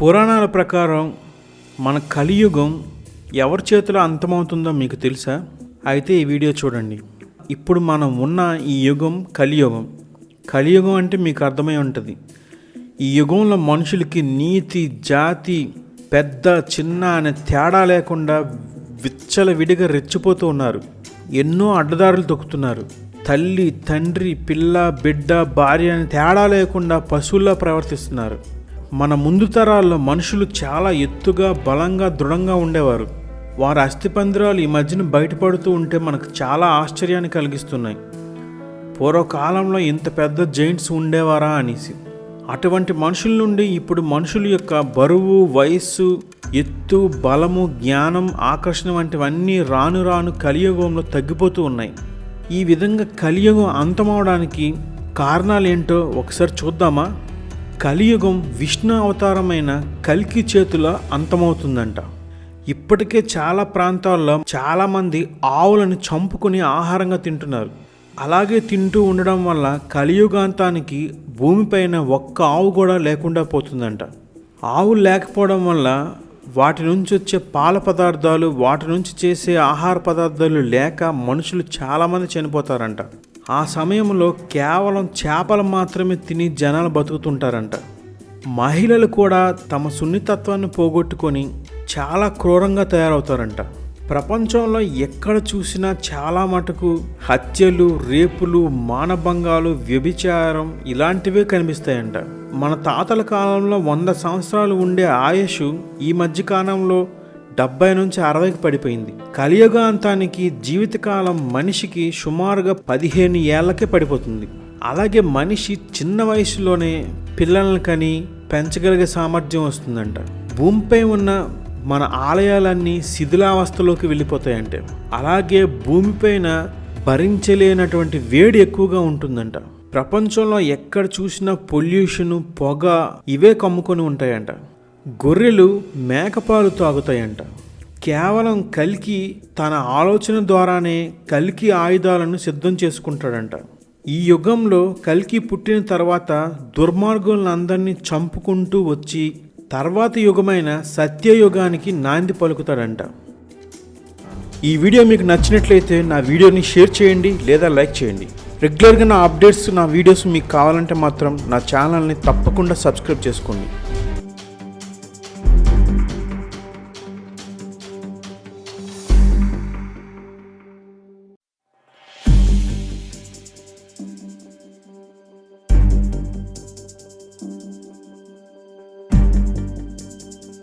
పురాణాల ప్రకారం మన కలియుగం ఎవరి చేతిలో అంతమవుతుందో మీకు తెలుసా? అయితే ఈ వీడియో చూడండి. ఇప్పుడు మనం ఉన్న ఈ యుగం కలియుగం. కలియుగం అంటే మీకు అర్థమై ఉంటుంది. ఈ యుగంలో మనుషులకి నీతి జాతి పెద్ద చిన్న అనే తేడా లేకుండా విచ్చల విడిగా రెచ్చిపోతూ ఉన్నారు. ఎన్నో అడ్డదారులు తొక్కుతున్నారు తల్లి తండ్రి పిల్ల బిడ్డ భార్య అని తేడా లేకుండా పశువుల్లా ప్రవర్తిస్తున్నారు. మన ముందు తరాల్లో మనుషులు చాలా ఎత్తుగా బలంగా దృఢంగా ఉండేవారు. వారి అస్థిపంజరాలు ఈ మధ్యన బయటపడుతూ ఉంటే మనకు చాలా ఆశ్చర్యాన్ని కలిగిస్తున్నాయి. పూర్వకాలంలో ఇంత పెద్ద జైంట్స్ ఉండేవారా అనేసి. అటువంటి మనుషుల నుండి ఇప్పుడు మనుషుల యొక్క బరువు వయస్సు ఎత్తు బలము జ్ఞానం ఆకర్షణ వంటివన్నీ రాను రాను కలియుగంలో తగ్గిపోతూ ఉన్నాయి. ఈ విధంగా కలియుగం అంతమవడానికి కారణాలు ఏంటో ఒకసారి చూద్దామా? కలియుగం విష్ణు అవతారమైన కల్కి చేతుల అంతమవుతుందంట. ఇప్పటికే చాలా ప్రాంతాల్లో చాలామంది ఆవులను చంపుకుని ఆహారంగా తింటున్నారు. అలాగే తింటూ ఉండడం వల్ల కలియుగాంతానికి భూమిపైన ఒక్క ఆవు కూడా లేకుండా పోతుందంట. ఆవులు లేకపోవడం వల్ల వాటి నుంచి వచ్చే పాల పదార్థాలు వాటి నుంచి చేసే ఆహార పదార్థాలు లేక మనుషులు చాలామంది చనిపోతారంట. ఆ సమయంలో కేవలం చేపలు మాత్రమే తిని జనాలు బతుకుతుంటారంట. మహిళలు కూడా తమ సున్నితత్వాన్ని పోగొట్టుకొని చాలా క్రూరంగా తయారవుతారంట. ప్రపంచంలో ఎక్కడ చూసినా చాలా మటుకు హత్యలు రేపులు మానభంగాలు వ్యభిచారం ఇలాంటివే కనిపిస్తాయంట. మన తాతల కాలంలో వంద సంవత్సరాలు ఉండే ఆయుష్ ఈ మధ్య కాలంలో డెబ్బై నుంచి అరవైకి పడిపోయింది. కలియుగాంతానికి జీవితకాలం మనిషికి సుమారుగా పదిహేను ఏళ్ళకే పడిపోతుంది. అలాగే మనిషి చిన్న వయసులోనే పిల్లలను కని పెంచగలిగే సామర్థ్యం వస్తుందంట. భూమిపై ఉన్న మన ఆలయాలన్నీ శిథిలావస్థలోకి వెళ్ళిపోతాయంటే. అలాగే భూమిపైన భరించలేనటువంటి వేడి ఎక్కువగా ఉంటుందంట. ప్రపంచంలో ఎక్కడ చూసినా పొల్యూషన్ పొగ ఇవే కమ్ముకొని ఉంటాయంట. గొర్రెలు మేకపాలు తాగుతాయంట. కేవలం కలికి తన ఆలోచన ద్వారానే కలికి ఆయుధాలను సిద్ధం చేసుకుంటాడంట. ఈ యుగంలో కల్కి పుట్టిన తర్వాత దుర్మార్గులందరినీ చంపుకుంటూ వచ్చి తర్వాత యుగమైన సత్యయుగానికి నాంది పలుకుతాడంట. ఈ వీడియో మీకు నచ్చినట్లయితే నా వీడియోని షేర్ చేయండి లేదా లైక్ చేయండి. రెగ్యులర్గా నా అప్డేట్స్ నా వీడియోస్ మీకు కావాలంటే మాత్రం నా ఛానల్ని తప్పకుండా సబ్స్క్రైబ్ చేసుకోండి.